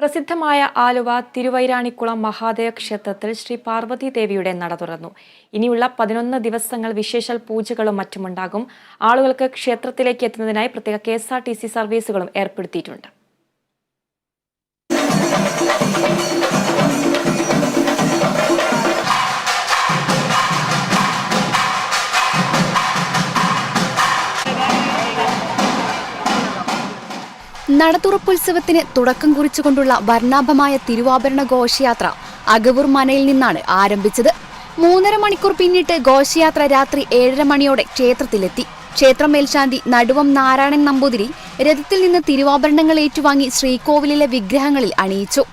പ്രസിദ്ധമായ ആലുവ തിരുവൈരാണിക്കുളം മഹാദേവ ക്ഷേത്രത്തിൽ ശ്രീ പാർവതി ദേവിയുടെ നട തുറന്നു. ഇനിയുള്ള പതിനൊന്ന് ദിവസങ്ങൾ വിശേഷൽ പൂജകളും മറ്റുമുണ്ടാകും. ആളുകൾക്ക് ക്ഷേത്രത്തിലേക്ക് എത്തുന്നതിനായി പ്രത്യേക കെ സർവീസുകളും ഏർപ്പെടുത്തിയിട്ടുണ്ട്. നടത്തുറപ്പുത്സവത്തിന് തുടക്കം കുറിച്ചുകൊണ്ടുള്ള വർണാഭമായ തിരുവാഭരണ ഘോഷയാത്ര അകവൂർ മനയിൽ നിന്നാണ് ആരംഭിച്ചത്. മൂന്നര മണിക്കൂർ പിന്നിട്ട് ഘോഷയാത്ര രാത്രി ഏഴര മണിയോടെ ക്ഷേത്രത്തിലെത്തി. ക്ഷേത്ര മേൽശാന്തി നടുവം നാരായണൻ നമ്പൂതിരി രഥത്തിൽ നിന്ന് തിരുവാഭരണങ്ങൾ ഏറ്റുവാങ്ങി ശ്രീകോവിലിലെ വിഗ്രഹങ്ങളിൽ അണിയിച്ചു.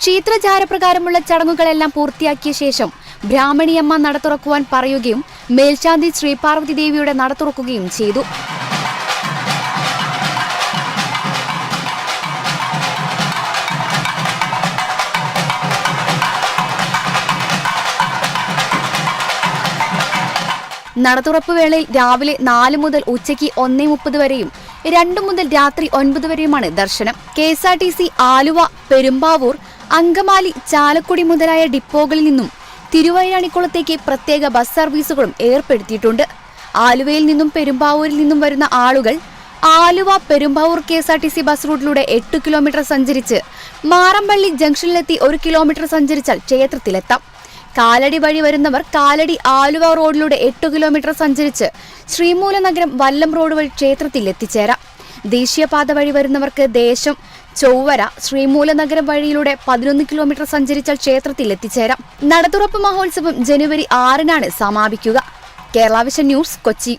ക്ഷേത്രചാരപ്രകാരമുള്ള ചടങ്ങുകളെല്ലാം പൂർത്തിയാക്കിയ ശേഷം ബ്രാഹ്മണിയമ്മ നട തുറക്കുവാൻ പറയുകയും മേൽശാന്തി ശ്രീപാർവതി ദേവിയുടെ നട തുറക്കുകയും ചെയ്തു. നടതുറപ്പ് വേളയിൽ രാവിലെ നാല് മുതൽ ഉച്ചയ്ക്ക് ഒന്നേ മുപ്പത് വരെയും രണ്ടു മുതൽ രാത്രി ഒൻപത് വരെയുമാണ് ദർശനം. K S R T C Aluva Perumbavoor Angamaly Chalakudy മുതലായ ഡിപ്പോകളിൽ നിന്നും തിരുവൈരാണിക്കുളത്തേക്ക് പ്രത്യേക ബസ് സർവീസുകളും ഏർപ്പെടുത്തിയിട്ടുണ്ട്. ആലുവയിൽ നിന്നും പെരുമ്പാവൂരിൽ നിന്നും വരുന്ന ആളുകൾ Aluva Perumbavoor K S R T C bus റൂട്ടിലൂടെ എട്ട് കിലോമീറ്റർ സഞ്ചരിച്ച് മാറമ്പള്ളി ജംഗ്ഷനിലെത്തി ഒരു കിലോമീറ്റർ സഞ്ചരിച്ചാൽ ക്ഷേത്രത്തിലെത്താം. കാലടി വഴി വരുന്നവർ കാലടി ആലുവ റോഡിലൂടെ എട്ട് കിലോമീറ്റർ സഞ്ചരിച്ച് ശ്രീമൂല നഗരം വല്ലം റോഡ് വഴി ക്ഷേത്രത്തിൽ എത്തിച്ചേരാം. ദേശീയപാത വഴി വരുന്നവർക്ക് ദേശം ചൊവ്വര ശ്രീമൂല നഗരം വഴിയിലൂടെ പതിനൊന്ന് കിലോമീറ്റർ സഞ്ചരിച്ചാൽ ക്ഷേത്രത്തിൽ എത്തിച്ചേരാം. നടതുറപ്പ് മഹോത്സവം ജനുവരി ആറിനാണ് സമാപിക്കുക. Kerala vision news Kochi.